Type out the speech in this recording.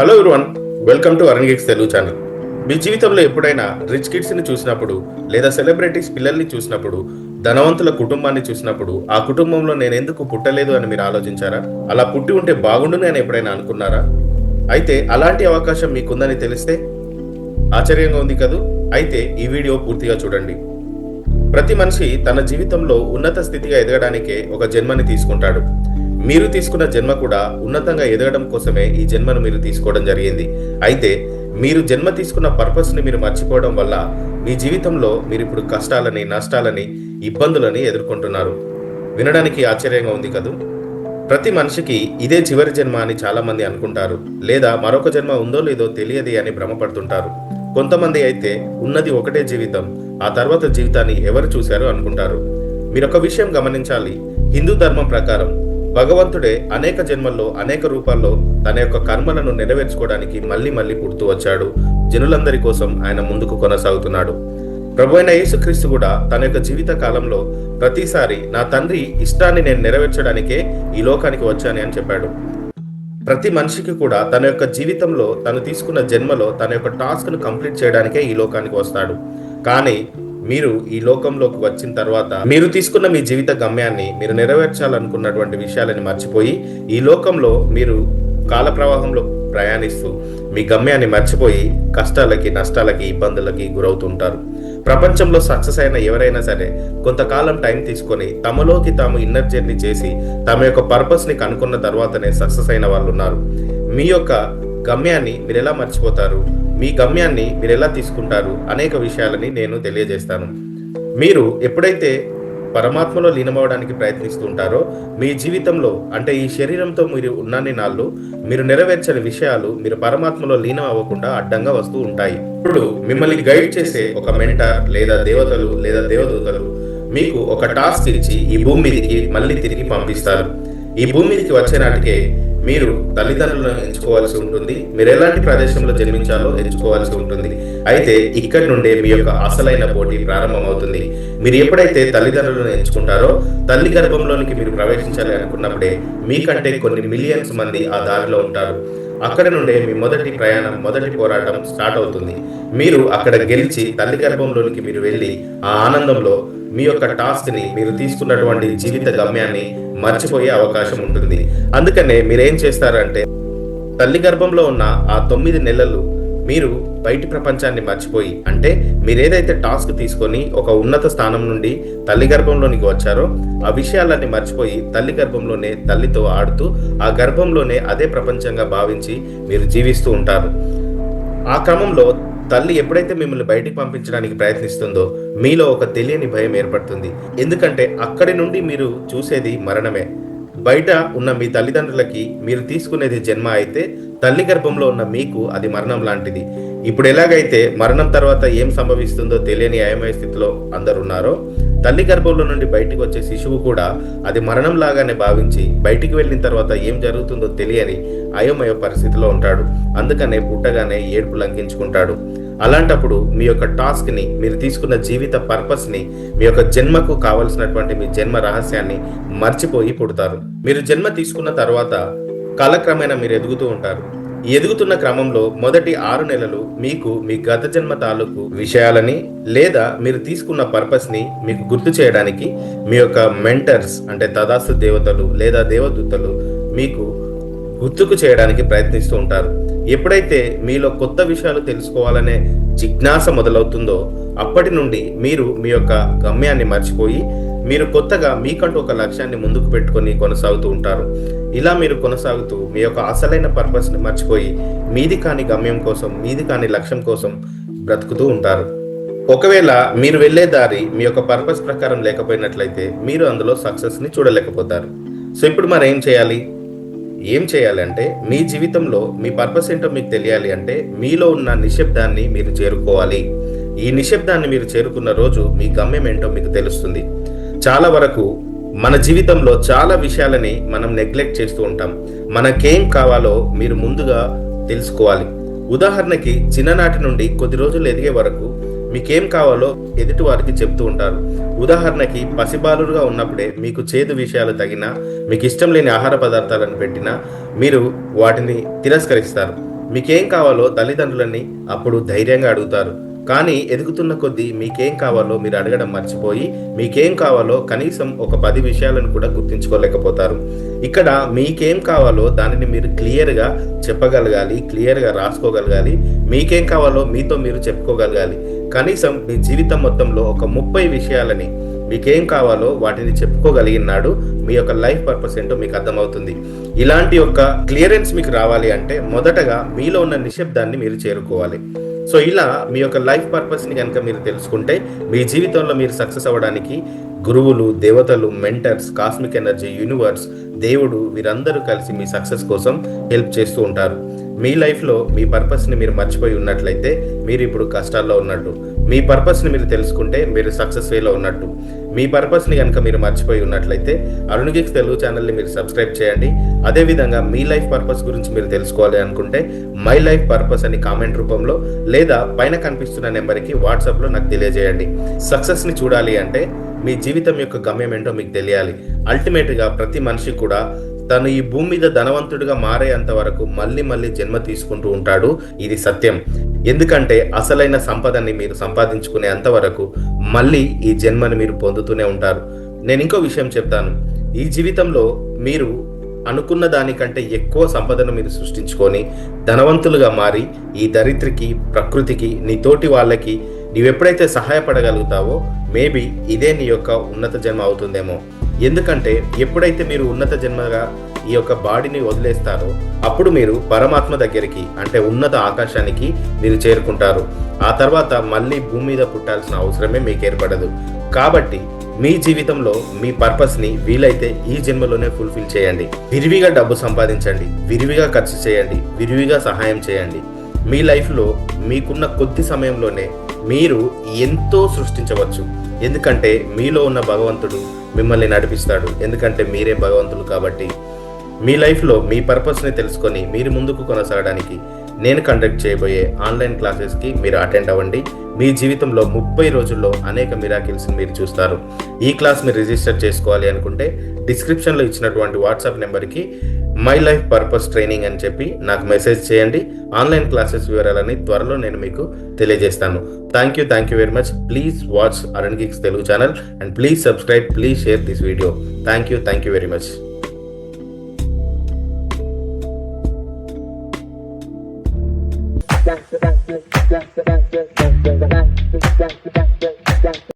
Hello everyone welcome to Aran geeks Telugu channel మీ జీవితంలో ఎప్పుడైనా rich కిడ్స్ని చూసినప్పుడు లేదా సెలబ్రిటీస్ పిల్లల్ని చూసినప్పుడు ధనవంతుల కుటుంబాన్ని చూసినప్పుడు ఆ కుటుంబంలో నేను ఎందుకు పుట్టలేదు అని మీరు ఆలోచించారా? అలా పుట్టి ఉంటే బాగుండును అని ఎప్పుడైనా అనుకున్నారా? అయితే అలాంటి అవకాశం మీకుందని తెలిస్తే ఆశ్చర్యంగా ఉంది కదూ? అయితే ఈ వీడియో పూర్తిగా చూడండి. ప్రతి మనిషి తన జీవితంలో ఉన్నత స్థితిగా ఎదగడానికే ఒక జన్మని తీసుకుంటాడు. మీరు తీసుకున్న జన్మ కూడా ఉన్నతంగా ఎదగడం కోసమే ఈ జన్మను మీరు తీసుకోవడం జరిగింది. అయితే మీరు జన్మ తీసుకున్న పర్పస్ని మీరు మర్చిపోవడం వల్ల మీ జీవితంలో మీరు ఇప్పుడు కష్టాలని నష్టాలని ఇబ్బందులని ఎదుర్కొంటున్నారు. వినడానికి ఆశ్చర్యంగా ఉంది కదూ? ప్రతి మనిషికి ఇదే చివరి జన్మ అని చాలామంది అనుకుంటారు. లేదా మరొక జన్మ ఉందో లేదో తెలియదు అని భ్రమపడుతుంటారు. కొంతమంది అయితే ఉన్నది ఒకటే జీవితం ఆ తర్వాత జీవితాన్ని ఎవరు చూశారు అనుకుంటారు. మీరు ఒక విషయం గమనించాలి. హిందూ ధర్మం ప్రకారం భగవంతుడే అనేక జన్మల్లో అనేక రూపాల్లో తన యొక్క కర్మలను నెరవేర్చుకోవడానికి మళ్ళీ మళ్ళీ పుడుతూ వచ్చాడు. జనులందరి కోసం ఆయన ముందుకు కొనసాగుతున్నాడు. ప్రభు అయిన యేసుక్రీస్తు కూడా తన యొక్క జీవిత కాలంలో ప్రతిసారి నా తండ్రి ఇష్టాన్ని నేను నెరవేర్చడానికే ఈ లోకానికి వచ్చాను అని చెప్పాడు. ప్రతి మనిషికి కూడా తన యొక్క జీవితంలో తను తీసుకున్న జన్మలో తన యొక్క టాస్క్ను కంప్లీట్ చేయడానికే ఈ లోకానికి వస్తాడు. కానీ మీరు ఈ లోకంలోకి వచ్చిన తర్వాత మీరు తీసుకున్న మీ జీవిత గమ్యాన్ని మీరు నెరవేర్చాలనుకున్నటువంటి విషయాలని మర్చిపోయి ఈ లోకంలో మీరు కాల ప్రవాహంలో ప్రయాణిస్తూ మీ గమ్యాన్ని మర్చిపోయి కష్టాలకి నష్టాలకి ఇబ్బందులకి గురవుతుంటారు. ప్రపంచంలో సక్సెస్ అయిన ఎవరైనా సరే కొంతకాలం టైం తీసుకొని తమలోకి తాము ఇన్నర్ జర్నీ చేసి తమ యొక్క పర్పస్ని కనుక్కున్న తర్వాతనే సక్సెస్ అయిన వాళ్ళు ఉన్నారు మీ యొక్క గమ్యాన్ని మీరు ఎలా మర్చిపోతారు? మీ గమ్యాన్ని మీరు ఎలా తీసుకుంటారు అనేక విషయాలని నేను తెలియజేస్తాను. మీరు ఎప్పుడైతే పరమాత్మలో లీనమవడానికి ప్రయత్నిస్తూ ఉంటారో మీ జీవితంలో అంటే ఈ శరీరంతో మీరు ఉన్నన్ని నాళ్ళు మీరు నెరవేర్చని విషయాలు మీరు పరమాత్మలో లీనం అవ్వకుండా అడ్డంగా వస్తూ ఉంటాయి. ఇప్పుడు మిమ్మల్ని గైడ్ చేసే ఒక మెంటర్ లేదా దేవతలు లేదా దేవదూతలు మీకు ఒక టాస్క్ ఇచ్చి ఈ భూమి మీదకి మళ్ళీ తిరిగి పంపిస్తారు. ఈ భూమి మీదకి వచ్చే నాటికే మీరు తల్లిదండ్రులను ఎంచుకోవాల్సి ఉంటుంది. మీరు ఎలాంటి ప్రదేశంలో జన్మించాలో ఎంచుకోవాల్సి ఉంటుంది. అయితే ఇక్కడి నుండే మీ యొక్క అసలైన పోటీ ప్రారంభమవుతుంది. మీరు ఎప్పుడైతే తల్లిదండ్రులను ఎంచుకుంటారో తల్లి గర్భంలోనికి మీరు ప్రవేశించాలి అనుకున్నప్పుడే మీకంటే కొన్ని మిలియన్స్ మంది ఆ దారిలో ఉంటారు. అక్కడ నుండే మీ మొదటి ప్రయాణం మొదటి పోరాటం స్టార్ట్ అవుతుంది. మీరు అక్కడ గెలిచి తల్లి గర్భంలోనికి మీరు వెళ్ళి ఆ ఆనందంలో మీ యొక్క టాస్క్ని మీరు తీసుకున్నటువంటి జీవిత గమ్యాన్ని మర్చిపోయే అవకాశం ఉంటుంది. అందుకనే మీరేం చేస్తారంటే తల్లి గర్భంలో ఉన్న ఆ తొమ్మిది నెలలు మీరు బయటి ప్రపంచాన్ని మర్చిపోయి అంటే మీరేదైతే టాస్క్ తీసుకొని ఒక ఉన్నత స్థానం నుండి తల్లి గర్భంలోనికి వచ్చారో ఆ విషయాలన్నీ మర్చిపోయి తల్లి గర్భంలోనే తల్లితో ఆడుతూ ఆ గర్భంలోనే అదే ప్రపంచంగా భావించి మీరు జీవిస్తూ ఉంటారు. ఆ క్రమంలో తల్లి ఎప్పుడైతే మిమ్మల్ని బయటికి పంపించడానికి ప్రయత్నిస్తుందో మీలో ఒక తెలియని భయం ఏర్పడుతుంది. ఎందుకంటే అక్కడి నుండి మీరు చూసేది మరణమే. బయట ఉన్న మీ తల్లిదండ్రులకి మీరు తీసుకునేది జన్మ అయితే తల్లి గర్భంలో ఉన్న మీకు అది మరణం లాంటిది. ఇప్పుడు ఎలాగైతే మరణం తర్వాత ఏం సంభవిస్తుందో తెలియని అయమయ స్థితిలో అందరున్నారో తల్లి గర్భంలో నుండి బయటికి వచ్చే శిశువు కూడా అది మరణం లాగానే భావించి బయటికి వెళ్ళిన తర్వాత ఏం జరుగుతుందో తెలియని అయోమయ పరిస్థితిలో ఉంటాడు. అందుకనే పుట్టగానే ఏడుపు లంఘించుకుంటాడు. అలాంటప్పుడు మీ యొక్క టాస్క్ని మీరు తీసుకున్న జీవిత పర్పస్ని మీ యొక్క జన్మకు కావలసినటువంటి మీ జన్మ రహస్యాన్ని మర్చిపోయి పుడతారు. మీరు జన్మ తీసుకున్న తర్వాత కాలక్రమేణా మీరు ఎదుగుతూ ఉంటారు. ఎదుగుతున్న క్రమంలో మొదటి ఆరు నెలలు మీకు మీ గత జన్మ తాలూకు విషయాలని లేదా మీరు తీసుకున్న పర్పస్ని మీకు గుర్తు చేయడానికి మీ యొక్క మెంటర్స్ అంటే తదాస్తు దేవతలు లేదా దేవదూతలు మీకు గుర్తుకు చేయడానికి ప్రయత్నిస్తూ ఉంటారు. ఎప్పుడైతే మీలో కొత్త విషయాలు తెలుసుకోవాలనే జిజ్ఞాస మొదలవుతుందో అప్పటి నుండి మీరు మీ యొక్క గమ్యాన్ని మర్చిపోయి మీరు కొత్తగా మీకంటూ ఒక లక్ష్యాన్ని ముందుకు పెట్టుకొని కొనసాగుతూ ఉంటారు. ఇలా మీరు కొనసాగుతూ మీ యొక్క అసలైన పర్పస్ని మర్చిపోయి మీది కాని గమ్యం కోసం మీది కాని లక్ష్యం కోసం బ్రతుకుతూ ఉంటారు. ఒకవేళ మీరు వెళ్ళే దారి మీ యొక్క పర్పస్ ప్రకారం లేకపోయినట్లయితే మీరు అందులో సక్సెస్ని చూడలేకపోతారు. సో ఇప్పుడు మరి ఏం చేయాలి ఏం చేయాలంటే మీ జీవితంలో మీ పర్పస్ ఏంటో మీకు తెలియాలి అంటే మీలో ఉన్న నిశ్శబ్దాన్ని మీరు చేరుకోవాలి. ఈ నిశ్శబ్దాన్ని మీరు చేరుకున్న రోజు మీ గమ్యం ఏంటో మీకు తెలుస్తుంది. చాలా వరకు మన జీవితంలో చాలా విషయాలని మనం నెగ్లెక్ట్ చేస్తూ ఉంటాం. మనకేం కావాలో మీరు ముందుగా తెలుసుకోవాలి. ఉదాహరణకి చిన్ననాటి నుండి కొద్ది రోజులు ఎదిగే వరకు మీకేం కావాలో ఎదుటి వారికి చెప్తూ ఉంటారు. ఉదాహరణకి పసిబాలురుగా ఉన్నప్పుడే మీకు చేదు విషయాలు తగినా మీకు ఇష్టం లేని ఆహార పదార్థాలను పెట్టినా మీరు వాటిని తిరస్కరిస్తారు. మీకేం కావాలో తల్లిదండ్రులని అప్పుడు ధైర్యంగా అడుగుతారు. కానీ ఎదుగుతున్న కొద్దీ మీకేం కావాలో మీరు అడగడం మర్చిపోయి మీకేం కావాలో కనీసం ఒక పది విషయాలను కూడా గుర్తించుకోలేకపోతారు. ఇక్కడ మీకేం కావాలో దానిని మీరు క్లియర్గా చెప్పగలగాలి క్లియర్గా రాసుకోగలగాలి. మీకేం కావాలో మీతో మీరు చెప్పుకోగలగాలి. కనీసం మీ జీవితం మొత్తంలో ఒక ముప్పై విషయాలని మీకేం కావాలో వాటిని చెప్పుకోగలిగినాడు మీ యొక్క లైఫ్ పర్పస్ ఏంటో మీకు అర్థమవుతుంది. ఇలాంటి యొక్క క్లియరెన్స్ మీకు రావాలి అంటే మొదటగా మీలో ఉన్న నిశ్శబ్దాన్ని మీరు చేరుకోవాలి. సో ఇలా మీ యొక్క లైఫ్ పర్పస్ని కనుక మీరు తెలుసుకుంటే మీ జీవితంలో మీరు సక్సెస్ అవ్వడానికి గురువులు దేవతలు మెంటర్స్ కాస్మిక్ ఎనర్జీ యూనివర్స్ దేవుడు వీరందరూ కలిసి మీ సక్సెస్ కోసం హెల్ప్ చేస్తూ ఉంటారు. మీ లైఫ్లో మీ పర్పస్ని మీరు మర్చిపోయి ఉన్నట్లయితే మీరు ఇప్పుడు కష్టాల్లో ఉన్నట్టు. మీ పర్పస్ని మీరు తెలుసుకుంటే మీరు సక్సెస్ వేలో ఉన్నట్టు. మీ పర్పస్ని కనుక మీరు మర్చిపోయి ఉన్నట్లయితే అరుణగిక్స్ తెలుగు ఛానల్ని మీరు సబ్స్క్రైబ్ చేయండి. అదేవిధంగా మీ లైఫ్ పర్పస్ గురించి మీరు తెలుసుకోవాలి అనుకుంటే మై లైఫ్ పర్పస్ అని కామెంట్ రూపంలో లేదా పైన కనిపిస్తున్న నెంబర్కి వాట్సాప్లో నాకు తెలియజేయండి. సక్సెస్ని చూడాలి అంటే మీ జీవితం యొక్క గమ్యం ఏంటో మీకు తెలియాలి. అల్టిమేట్గా ప్రతి మనిషి కూడా తను ఈ భూమి మీద ధనవంతుడిగా మారేంత వరకు మళ్ళీ మళ్ళీ జన్మ తీసుకుంటూ ఉంటాడు. ఇది సత్యం. ఎందుకంటే అసలైన సంపదని మీరు సంపాదించుకునే అంతవరకు మళ్ళీ ఈ జన్మని మీరు పొందుతూనే ఉంటారు. నేను ఇంకో విషయం చెప్తాను. ఈ జీవితంలో మీరు అనుకున్న దానికంటే ఎక్కువ సంపదను మీరు సృష్టించుకొని ధనవంతులుగా మారి ఈ దరిద్రికి ప్రకృతికి నీ తోటి వాళ్ళకి నీవెప్పుడైతే సహాయపడగలుగుతావో మేబీ ఇదే నీ యొక్క ఉన్నత జన్మ అవుతుందేమో. ఎందుకంటే ఎప్పుడైతే మీరు ఉన్నత జన్మగా ఈ యొక్క బాడీని వదిలేస్తారో అప్పుడు మీరు పరమాత్మ దగ్గరికి అంటే ఉన్నత ఆకాశానికి మీరు చేరుకుంటారు. ఆ తర్వాత మళ్ళీ భూమి మీద పుట్టాల్సిన అవసరమే మీకు ఏర్పడదు. కాబట్టి మీ జీవితంలో మీ పర్పస్ని వీలైతే ఈ జన్మలోనే ఫుల్ఫిల్ చేయండి. విరివిగా డబ్బు సంపాదించండి. విరివిగా ఖర్చు చేయండి. విరివిగా సహాయం చేయండి. మీ లైఫ్లో మీకున్న కొద్ది సమయంలోనే మీరు ఎంతో సృష్టించవచ్చు. ఎందుకంటే మీలో ఉన్న భగవంతుడు మిమ్మల్ని నడిపిస్తాడు. ఎందుకంటే మీరే భగవంతులు కాబట్టి మీ లైఫ్లో మీ పర్పస్ని తెలుసుకొని మీరు ముందుకు కొనసాగడానికి నేను కండక్ట్ చేయబోయే ఆన్లైన్ క్లాసెస్కి మీరు అటెండ్ అవ్వండి. మీ జీవితంలో ముప్పై రోజుల్లో అనేక మిరాకిల్స్ మీరు చూస్తారు. ఈ క్లాస్ మీరు రిజిస్టర్ చేసుకోవాలి అనుకుంటే డిస్క్రిప్షన్లో ఇచ్చినటువంటి వాట్సాప్ నెంబర్కి మై లైఫ్ పర్పస్ ట్రైనింగ్ అని చెప్పి నాకు మెసేజ్ చేయండి. ఆన్లైన్ క్లాసెస్ వివరాలని త్వరలో నేను మీకు తెలియజేస్తాను. Thank you thank you very much please watch అరణ్ గిక్స్ Telugu channel and please subscribe please share this video thank you thank you very much